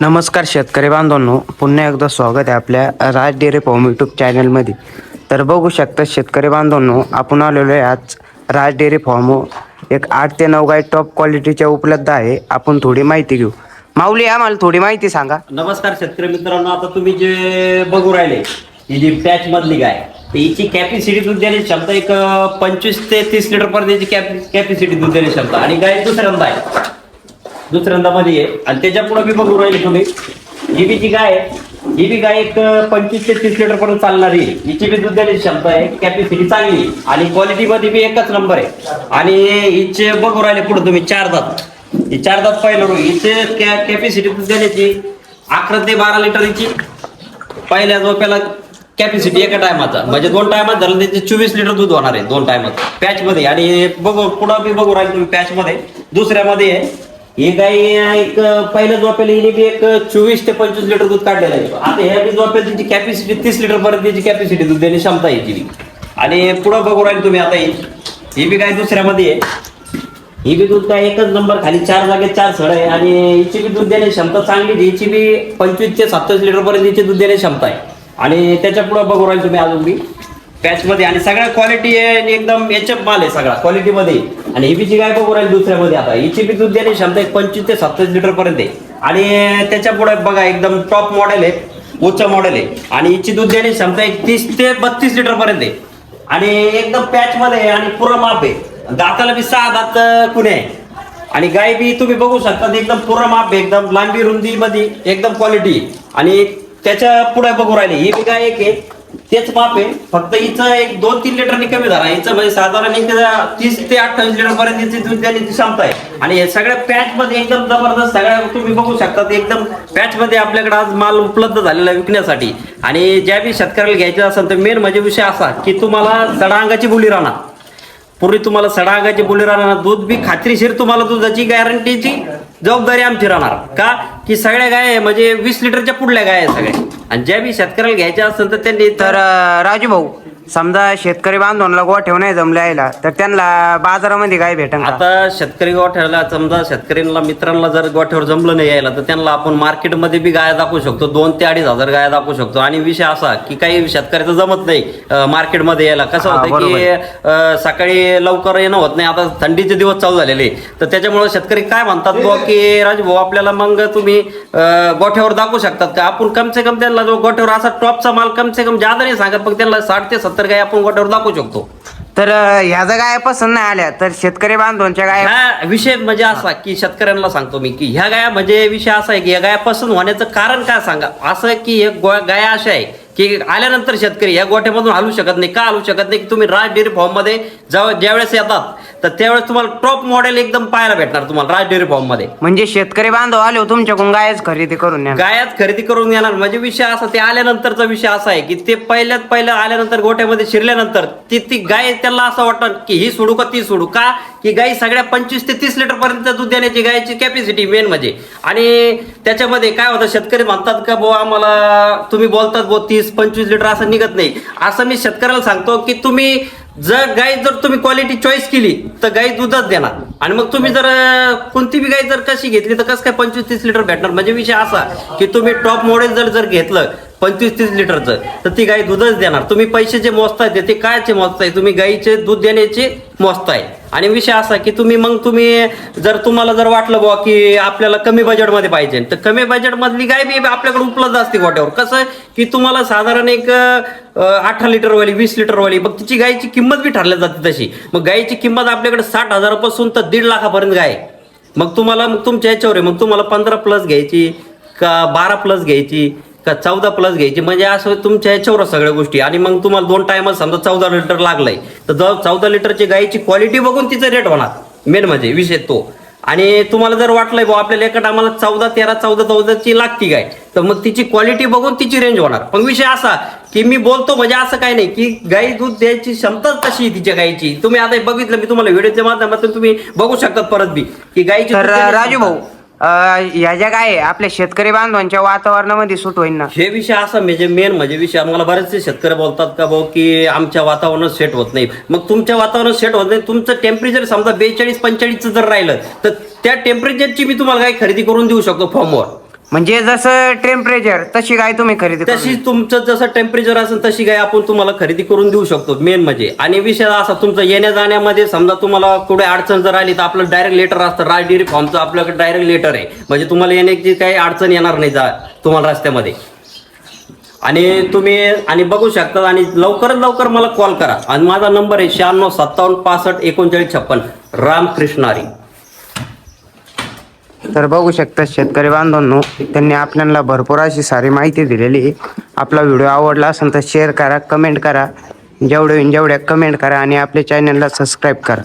नमस्कार शेतकरी बांधवांनो पुन्हा एकदा स्वागत आहे आपल्या राज डेअरी फॉर्म यूट्यूब चॅनलमध्ये तर बघू शकता शेतकरी बांधवांनो आपण आलेलो आहे आज राज डेअरी फॉर्म एक आठ ते नऊ गाय टॉप क्वालिटीच्या उपलब्ध आहे आपण थोडी माहिती घेऊ. माऊली आम्हाला थोडी माहिती सांगा. नमस्कार शेतकरी मित्रांनो आता तुम्ही जे बघू राहिले ही जी पॅच मधली गाय तर हिची कॅपॅसिटी दूध देण्याची क्षमता एक पंचवीस ते तीस लिटर पर्यंतची कॅपॅसिटी दूध देण्याची क्षमता. आणि गाय दुसऱ्यांदा आहे. दुसऱ्यांदा मध्ये आहे आणि त्याच्या पुढे बी बघू राहिले तुम्ही. ही बी जी गाय आहे ही बी गाय एक पंचवीस ते तीस लिटर पर्यंत चालणारी हिची बी दूध देण्याची क्षमता आहे कॅपॅसिटी चांगली आहे. आणि क्वालिटी मध्ये बी एकच नंबर आहे. आणि हिचे बघू राहिले पुढे तुम्ही चार दात. ही चार दात पाहिलं हिचे कॅपॅसिटी दूध देण्याची अकरा ते बारा लिटर हिची. पहिल्या झोप्याला कॅपॅसिटी एका टायमाचा म्हणजे दोन टायमात झालं त्याचे चोवीस लिटर दूध होणार आहे दोन टायमात पॅच मध्ये. आणि बघू पुढं बी बघू राहिले तुम्ही पॅच मध्ये. दुसऱ्यामध्ये आहे ही गाई एक पहिल्या झोपेला हिने बी एक चोवीस ते पंचवीस लिटर दूध काढलेलं आहे. आता ह्या बी झोप्याला तिची कॅपॅसिटी तीस लिटर पर्यंत त्याची कॅपॅसिटी दूध देण्याची क्षमता आहे याची आणि पुढं बघू राहील तुम्ही आता ही बी गाय दुसऱ्यामध्ये आहे. ही बी दूध काय एकच नंबर खाली चार जागेत चार सड आहे. आणि हिची बी दूध देण्याची क्षमता चांगली हिची बी पंचवीस ते सत्तावीस लिटर पर्यंत हिची दूध देण्याची क्षमता आहे. आणि त्याच्या पुढं बघू राहील तुम्ही अजून बी. पॅच मध्ये आणि सगळ्या क्वालिटी आहे आणि एकदम याच्या माल आहे सगळा. क्वालिटी मध्ये. आणि ही बीची बघू राहील दुसऱ्यामध्ये आता. हिची बी दूध देण्याची क्षमता एक पंचवीस ते सत्तावीस लिटर पर्यंत आहे. आणि त्याच्या पुढे बघा एकदम टॉप मॉडेल आहे. उच्च मॉडेल आहे. आणि हिची दूध देण्याची क्षमता एक तीस ते बत्तीस लिटर पर्यंत आहे. आणि एकदम पॅच मध्ये आहे आणि पुरं माप आहे. दाताला बी सहा दात कुणी कुणे आहे. आणि गाय बी तुम्ही बघू शकता एकदम पुरं माप आहे. एकदम लांबी रुंदी मध्ये एकदम क्वालिटी आणि त्याच्या पुढे बघू राहिले ही बी गाय एक आहे. तेच माप आहे. फक्त हिचं एक दोन तीन लिटरनी कमी झाला हिचं म्हणजे साधारण एक तीस ते अठ्ठावीस लिटर पर्यंत हिची दूध देण्याची क्षमता आहे. आणि हे सगळ्या पॅच मध्ये एकदम जबरदस्त सगळ्या तुम्ही बघू शकता एकदम पॅच मध्ये आपल्याकडे आज माल उपलब्ध झालेला आहे विकण्यासाठी. आणि ज्या बी शेतकऱ्याला घ्यायचं असेल तर मेन म्हणजे विषय असा की तुम्हाला सडांगाची बोली राहणार. पूर्वी तुम्हाला सडांगाची बोली राहणार. दूध बी खात्रीशीर तुम्हाला दुधाची गॅरंटीची जबाबदारी आमची राहणार. का? की सगळ्या गाय म्हणजे वीस लिटरच्या पुढल्या गाय आहे सगळ्या. आणि ज्या बी शेतकऱ्याला घ्यायच्या असेल तर त्यांनी तर राजू भाऊ समजा शेतकरी बांधवांना गोठ्यावर नाही जमले यायला तर त्यांना बाजारामध्ये काय भेटन का? आता शेतकरी गोठ्याला समजा शेतकऱ्यांना मित्रांना जर गोठ्यावर जमलं नाही यायला तर त्यांना आपण मार्केटमध्ये बी गाया दाखवू शकतो. दोन ते अडीच हजार गाया दाखवू शकतो. आणि विषय असा की काही शेतकऱ्याचं जमत नाही अं, मार्केटमध्ये यायला. कसं हा, होतं बरोबर की अं, सकाळी लवकर येणं होत नाही. आता थंडीचे दिवस चालू झालेले. तर त्याच्यामुळे शेतकरी काय म्हणतात बुवा की राजभाऊ आपल्याला मग तुम्ही अं, गोठ्यावर दाखवू शकतात का? आपण कम से कम त्यांना जो गोठ्यावर असा टॉपचा माल कम से कम जादा नाही सांगत पण त्यांना साठ ते सत्तर गाय आपण गोठ्यावर दाखवू शकतो. तर अं, ह्या जर गाय पसंत नाही आल्या तर शेतकरी बांधवांच्या गाय ह्या विषय म्हणजे असा की शेतकऱ्यांना सांगतो मी की ह्या गाया म्हणजे विषय असा आहे की या गाया पसंत होण्याचं कारण काय सांगा? असं की हे गो- गाया अशा आहे की आल्यानंतर शेतकरी या गोठ्यामधून हलू शकत नाही. का हलू शकत नाही? की तुम्ही राज डेअरी फॉर्ममध्ये जेव्हा ज्यावेळेस येतात तर त्यावेळेस तुम्हाला टॉप मॉडेल एकदम पाहायला भेटणार तुम्हाला राज डेअरी फॉर्ममध्ये. म्हणजे शेतकरी बांधव आले हो तुमच्याकडून गायच खरेदी करून न्या गायात खरेदी करून येणार म्हणजे विषय असा ते आल्यानंतरचा विषय असा आहे की ते पहिल्यात पहिलं आल्यानंतर गोठ्यामध्ये शिरल्यानंतर ती ती गाय त्यांना असं वाटतं की ही सोडू का ती सोडू का? की गाय सगळ्या पंचवीस ते तीस लिटर पर्यंत दूध देण्याची गायची कॅपॅसिटी मेन म्हणजे. आणि त्याच्यामध्ये काय होतं शेतकरी म्हणतात का बुवा आम्हाला तुम्ही बोलतात बुवा तीस पंचवीस लिटर असं निघत नाही. असं मी शेतकऱ्याला सांगतो की तुम्ही जर गाय जर तुम्ही क्वालिटी चॉईस केली तर गाय दूधच देणार. आणि मग तुम्ही जर कोणती बी गाय जर कशी घेतली तर कसं काय पंचवीस तीस लिटर भेटणार? म्हणजे विषय असा की तुम्ही टॉप मॉडेल जर जर घेतलं पंचवीस तीस लिटरचं तर ती गाय दूधच देणार. तुम्ही पैसे जे मोजताय ते- ते कायचे मोजताय? तुम्ही गाईचे दूध देण्याचे मोजताय. आणि विषय असा की तुम्ही मग तुम्ही जर तुम्हाला जर वाटलं बुवा की आपल्याला कमी बजेटमध्ये पाहिजे तर कमी बजेटमधली गाय बी आपल्याकडे उपलब्ध असते गोट्यावर. कसं आहे की तुम्हाला साधारण एक अठरा लिटरवाली वीस लिटरवाली मग तिची गायची किंमत बी ठरल्या जाते तशी. मग गायची किंमत आपल्याकडे साठ हजारापासून तर दीड लाखापर्यंत गाय मग तुम्हाला मग तुमच्या याच्यावर आहे. मग तुम्हाला पंधरा प्लस घ्यायची का बारा प्लस घ्यायची का चौदा प्लस घ्यायची? म्हणजे असं तुमच्या याच्यावर आहे सगळ्या गोष्टी. आणि मग तुम्हाला दोन टायमात समजा चौदा लिटर लागलंय. तर जर चौदा लिटरची गायची क्वालिटी बघून तिचं रेट होणार. मेन म्हणजे विषय तो. आणि तुम्हाला जर वाटलंय भाऊ आपल्याला एका टायमाला चौदा तेरा चौदा चौदाची लागती गाय. तर मग तिची क्वालिटी बघून तिची रेंज होणार. पण विषय असा की मी बोलतो म्हणजे असं काही नाही की गाई दूध द्यायची क्षमताच तशी तिच्या गायची. तुम्ही आता बघितलं मी तुम्हाला व्हिडिओच्या माध्यमातून तुम्ही बघू शकतात परत बी. की गायची राजू भाऊ. अं, ह्या ज्या काय आहे, आपल्या शेतकरी बांधवांच्या वातावरणामध्ये सूट होईल ना. हे विषय असा म्हणजे मेन म्हणजे विषय आम्हाला बरेचसे शेतकरी बोलतात का भाऊ की आमच्या वातावरणात सेट होत नाही. मग तुमच्या वातावरणात सेट होत नाही तुमचं टेम्परेचर समजा बेचाळीस पंचेचाळीसचं जर राहिलं तर त्या टेम्परेचरची मी तुम्हाला काही खरेदी करून देऊ शकतो फॉर्मवर म्हणजे जसं टेम्परेचर तशी गाय तुम्ही खरेदी करून तशी तुमचं जसं टेम्परेचर असेल तशी गाय आपण तुम्हाला खरेदी करून देऊ शकतो मेन म्हणजे. आणि विषय असा तुमचं येण्या जाण्यामध्ये समजा तुम्हाला कुठे अडचण जर आली तर आपलं डायरेक्ट लेटर असतं राज डेअरी फॉर्मचं आपल्याकडे डायरेक्ट लेटर आहे. म्हणजे तुम्हाला येण्याची काही अडचण येणार नाही जा तुम्हाला रस्त्यामध्ये. आणि तुम्ही आणि बघू शकता आणि लवकरात लवकर मला कॉल करा. आणि माझा नंबर आहे शहाण्णव सत्तावन्न पासष्ट एकोणचाळीस छप्पन. रामकृष्णारी. तर बघू शकता शेतकरी बांधवांनो त्यांनी आपल्याला भरपूर अशी सारी माहिती दिलेली आहे. आपला व्हिडिओ आवडला असेल तर शेअर करा कमेंट करा. जेवढे जेवढ्या कमेंट करा आणि आपल्या चॅनलला सबस्क्राईब करा.